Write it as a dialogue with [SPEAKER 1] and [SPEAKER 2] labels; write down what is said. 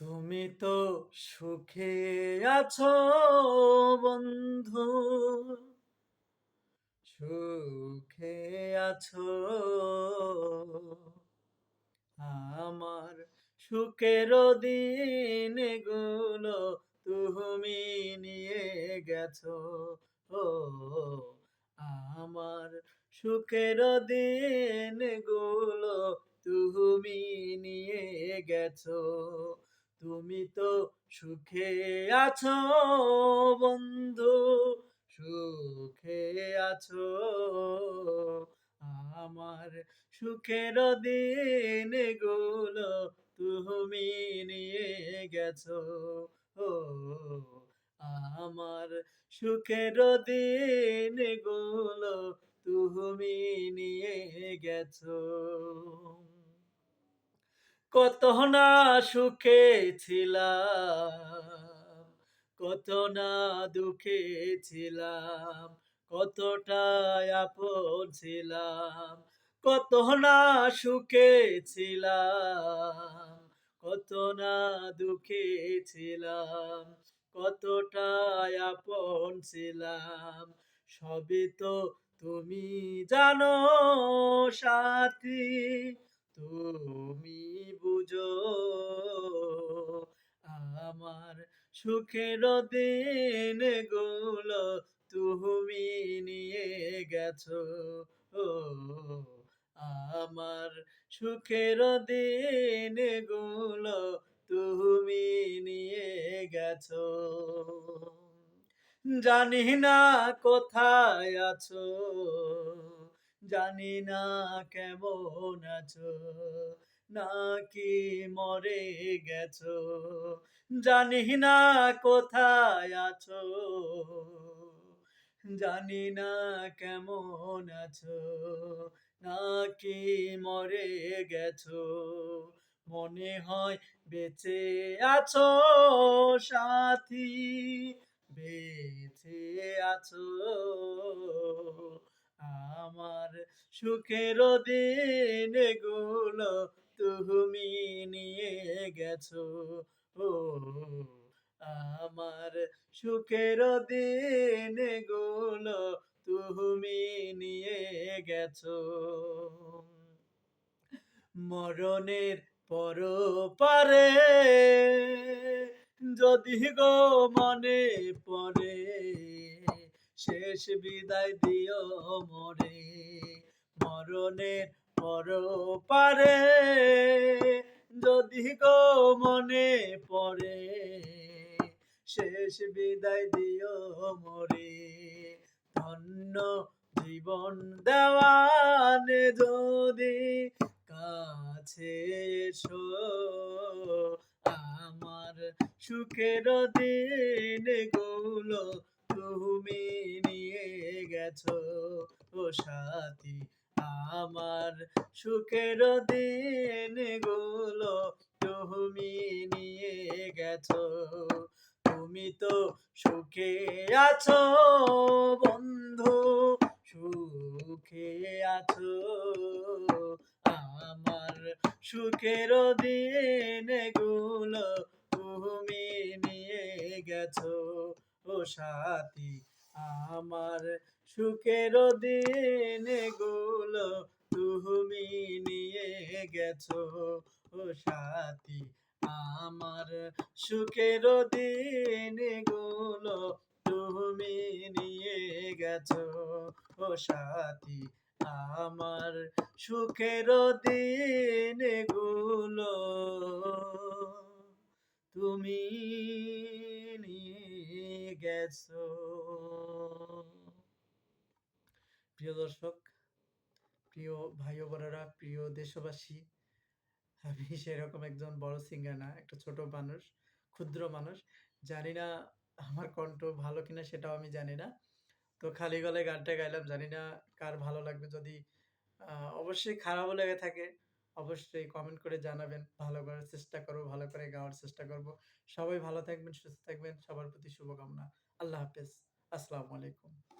[SPEAKER 1] তুমি তো সুখে আছো, বন্ধু। সুখে আছো। আমার সুখের দিনগুলো তুমি নিয়ে গেছো। ও, আমার সুখের দিনগুলো তুমি নিয়ে গেছো। তুমি তো সুখে আছো, বন্ধু। সুখে আছো, আমার সুখের দিনগুলো তুমি নিয়ে গেছো। ও, আমার সুখের দিনগুলো তুমি নিয়ে গেছো। কত না সুখে ছিলাম, কত না দুঃখে ছিলাম কতটা আপন ছিলাম, কত না সুখে ছিলাম, কত না দুঃখে ছিলাম কতটা আপন ছিলাম, সবই তো তুমি জানো সাথী তুমি বুঝো, আমার সুখের দিনগুলো তুমি নিয়ে গেছো। ও, আমার সুখের দিনগুলো তুমি নিয়ে গেছো। জানি না কোথায় আছো। জানি না কেমন আছো নাকি মরে গেছো, জানি না কোথায় আছো, জানি না কেমন আছো নাকি মরে গেছো, মনে হয় বেঁচে আছো সাথী, বেঁচে আছো। আমার সুখের দিনগুলো তুমি নিয়ে গেছো। ও, আমার সুখের দিনগুলো তুমি নিয়ে গেছো। মরণের পর পারে যদি গো মনে পড়ে শেষ বিদায় দিও মরে, মরণের পর পারে যদি গো মনে পড়ে, শেষ বিদায় দিও মরে। ধন্য জীবন দেওয়ানে যদি কাছে এসো, আমার সুখের দিনগুলো তুমি নিয়ে গেছো ও সাথী, আমার সুখের দিনগুলো তুমি নিয়ে গেছো। তুমি তো সুখে আছো বন্ধু, সুখে আছো। আমার সুখের দিনগুলো তুমি নিয়ে গেছো। সাথী, আমার সুখের দিনগুলো তুমি নিয়ে গেছো। ও সাথী, আমার সুখের দিনগুলো তুমি নিয়ে গেছো। ও সাথী, আমার সুখের দিনগুলো তুমি নিয়ে গেছো। প্রিয় দর্শক, প্রিয় ভাই বোনেরা, প্রিয় দেশবাসী, আমি সেরকম একজন বড় সিঙ্গার না, একটা ছোট মানুষ, ক্ষুদ্র মানুষ। জানি না আমার কণ্ঠ ভালো কিনা সেটাও আমি জানি না। তো খালি গলায় গানটা গাইলাম, জানি না কার ভালো লাগবে। যদি অবশ্যই খারাপও লেগে থাকে অবশ্যই কমেন্ট করে জানাবেন। ভালো করার চেষ্টা করব, ভালো করে গাওয়ার চেষ্টা করব। সবাই ভালো থাকবেন, সুস্থ থাকবেন। সবার প্রতি শুভকামনা। আল্লাহ হাফেজ। আসসালামু আলাইকুম।